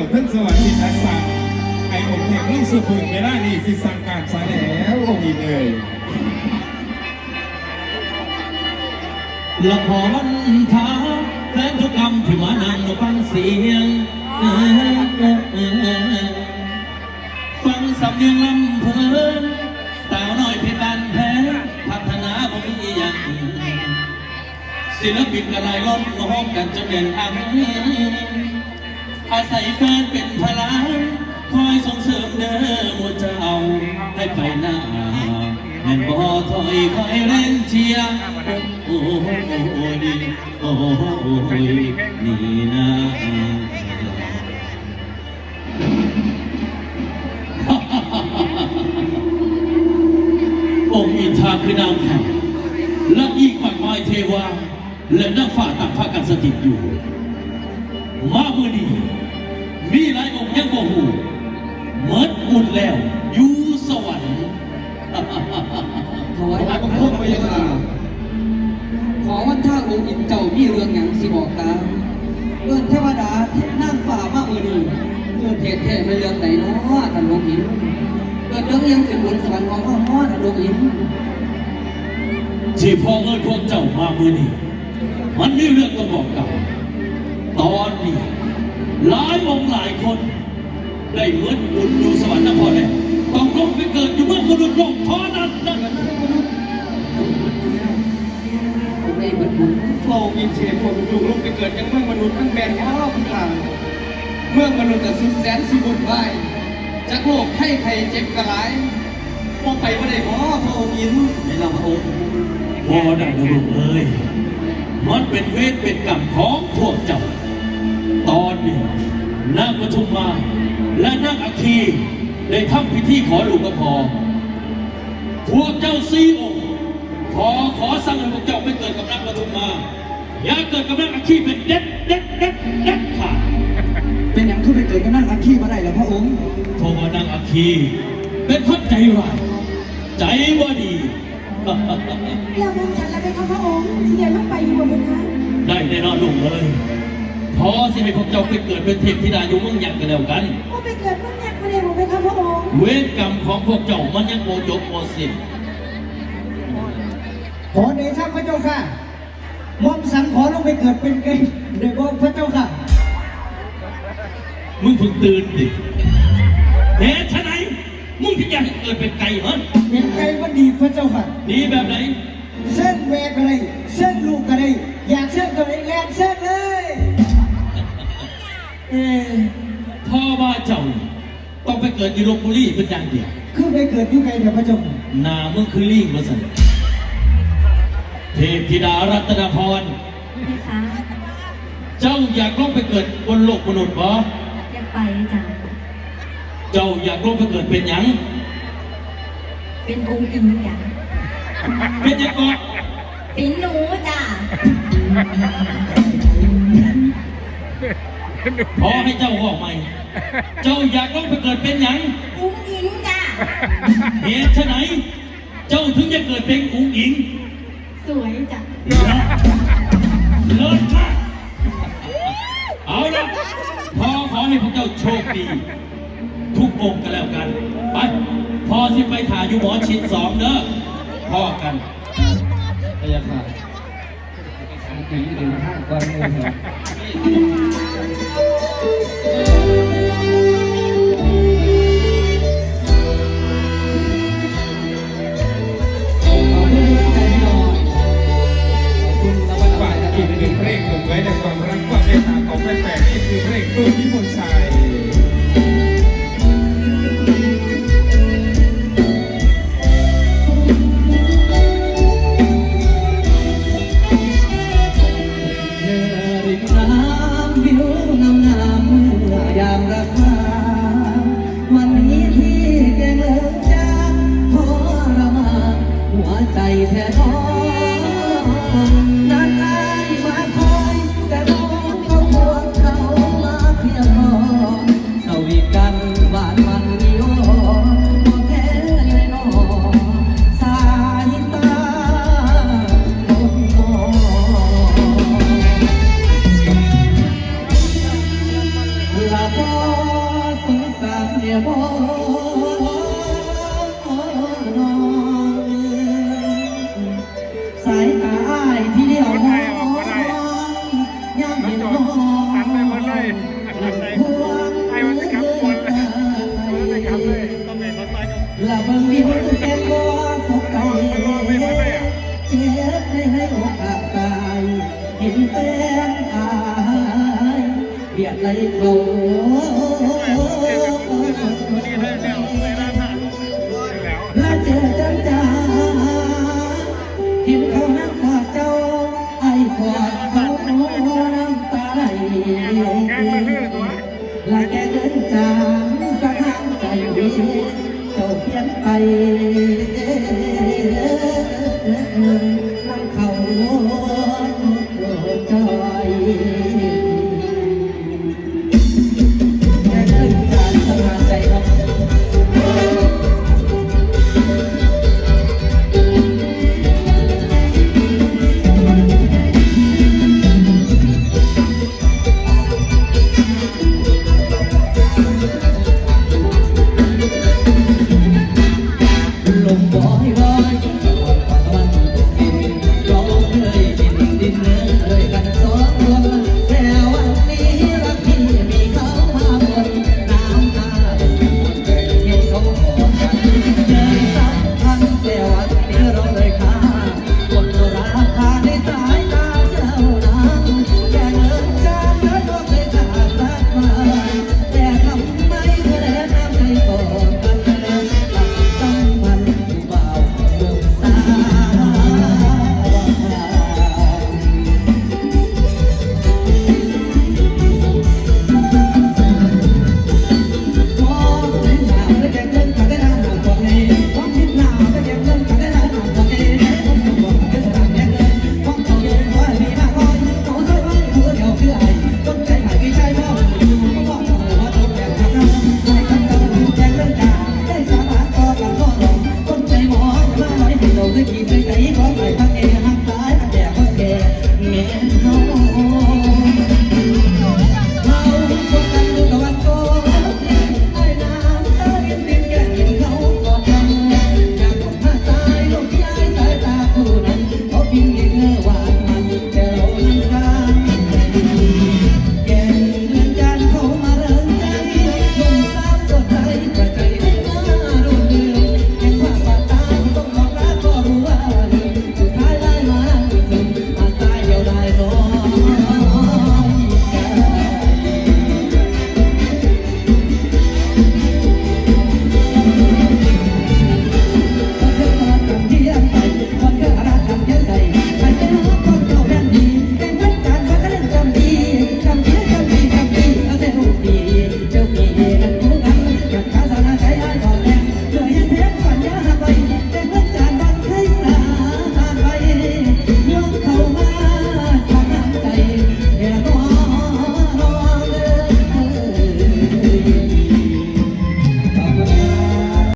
ียวท่านสวัสดีทักษะไอ้องเวลานี้สิสั่งการซะแล้วองค์หญิงเอ่ยละขอวันท้าแฟนทุกคำที่มานั่งฟังเสียงฟังสำเนียงลำเพลินสาวน้อยเพชรบานแพ้พัฒนาบ่มีอย่างศิลปินกระไรล้มห้องกันจนเด่นอัง อาศัยแฟนเป็นพลังคอยส่งเสริมเด้อหมดเจ้าให้ไปหน้าแม่นบ่ถอยคอยแรงเชียร์โอ้โหดีโอ้โหนี่นะองค์อินทาคือนางแผ่นและอีกมากมายเทวาและนักฝ่าต่างพากันสถิตอยู่ มาเมื่อนี้มีหลายองค์ยังบ่หูเมิดอุดแล้วอยู่สวรรค์ถวายบังคมพระยาค่ะขอวันท่าองค์อินเจ้ามีเรื่องหยังสิบอกตามเอิ้นเทวดาเทพนางฟ้ามาเมื่อนี้เกิดเหตุแท้ในเรื่องไหนเนาะท่านองค์อินเกิดเรื่องหยังขึ้นบนสวรรค์ของพ่อพ่อท่านองค์อินที่พ่อเอิญพวกเจ้ามาเมื่อนี้มันมีเรื่องต้องบอกกัน ตอนนี้หลายองค์หลายคน ได้เหมือนบุญอยู่สวรรค์นครแล้วต้องลงไปเกิดอยู่เมื่อมนุษย์โลกเท่านั้นนะผมได้เบิดบุญพระองค์อินเชียคนอยู่ลงไปเกิดยังเมื่อมนุษย์ทั้งแบนอ้อทั้งหลังเมื่อมนุษย์แต่สุดแสนสิบุญไหวจากโลกให้ใครเจ็บกระไรมองไปว่าได้บ่พระองค์อินในลำโพงพอได้นะลูกเอ้ยมันเป็นเวทเป็นกรรมของพวกเจ้า ตอนนี้นางปทุมมาและนางอัคคีได้ทำพิธีขอลูกก็พอพวกเจ้าซีองค์ขอขอสั่งให้พวกเจ้าไม่เกิดกับนางปทุมมาอย่าเกิดกับนางอัคคีเป็นเด็ดเด็ดเด็ดเด็ดขาดเป็นหยังขึ้นไปเกิดกับนั่งอาคีมาได้แล้วพระองค์เพราะว่านางอัคคีเป็นคนใจร้ายใจบ่ดีเรามองฉันแล้วไปครับพระองค์ที่เดินลงไปอยู่บนบนนั้นได้แน่นอนลูกเลย พอสิให้พวกเจ้าไปเกิดเป็นเทพธิดาอยู่เมืองยักษ์กันแล้วกันว่าไปเกิดเมื่อยักษ์มาเดียวผมไปครับพระองค์เวรกรรมของพวกเจ้ามันยังโมจบโมสิ้นขอเดชะพระเจ้าค่ะมอมสันขอลงไปเกิดเป็นไก่เดบอกพระเจ้าค่ะ มึงเพิ่งตื่นดิเหตุไฉนมึงถึงอยากให้เกิดเป็นไก่เหรอเป็นไก่มันดีพระเจ้าค่ะ ดีแบบไหน เส้นแหวกอะไร เส้นลูก เออพ่อว่าเจ้าต้องไปเกิดอยู่ลพบุรีเป็นอย่างเดียว คือไปเกิดอยู่ไกลเถอะพระเจ้าค่ะหนามึงคือลิงมาสั่นเทพธิดารัตนพรนะคะเจ้าอยากลงไปเกิดบนโลกมนุษย์บ่ อยากไปจ้ะเจ้าอยากลงไปเกิดเป็นหยัง เป็นองค์อินจ้ะเป็นหยังก็เป็นหนูจ้ะ พอให้เจ้าบอกใหม่ เจ้าอยากลงไปเกิดเป็นหยังองค์อินจ้ะ เหตุไฉนเจ้าถึงจะเกิดเป็นอุ๋งอิงสวยจ้ะ เลิศมาก เอาละพอขอให้พวกเจ้าโชคดี ทุกองค์กันแล้วกัน ไป พอสิไปถ่ายอยู่หมอชิดสองเด้อพ่อกันพระยาค่ะ ถึงเดินทางก่อนเลยครับ บ่สงสารแม่บ่สายตาที่เดีวมยางหลยรันจนรันจท้หละบิ่งดินก่บ่สงเจ็บให้หักตา ไหลเขาและเจอจันจาเห็นเขานั่งกอดเจ้าไอ้กอดเขาน้ำตาไหลและแกเดินจางสะท้านใจเจ้าเปลี่ยนไปนั่งเขาจอย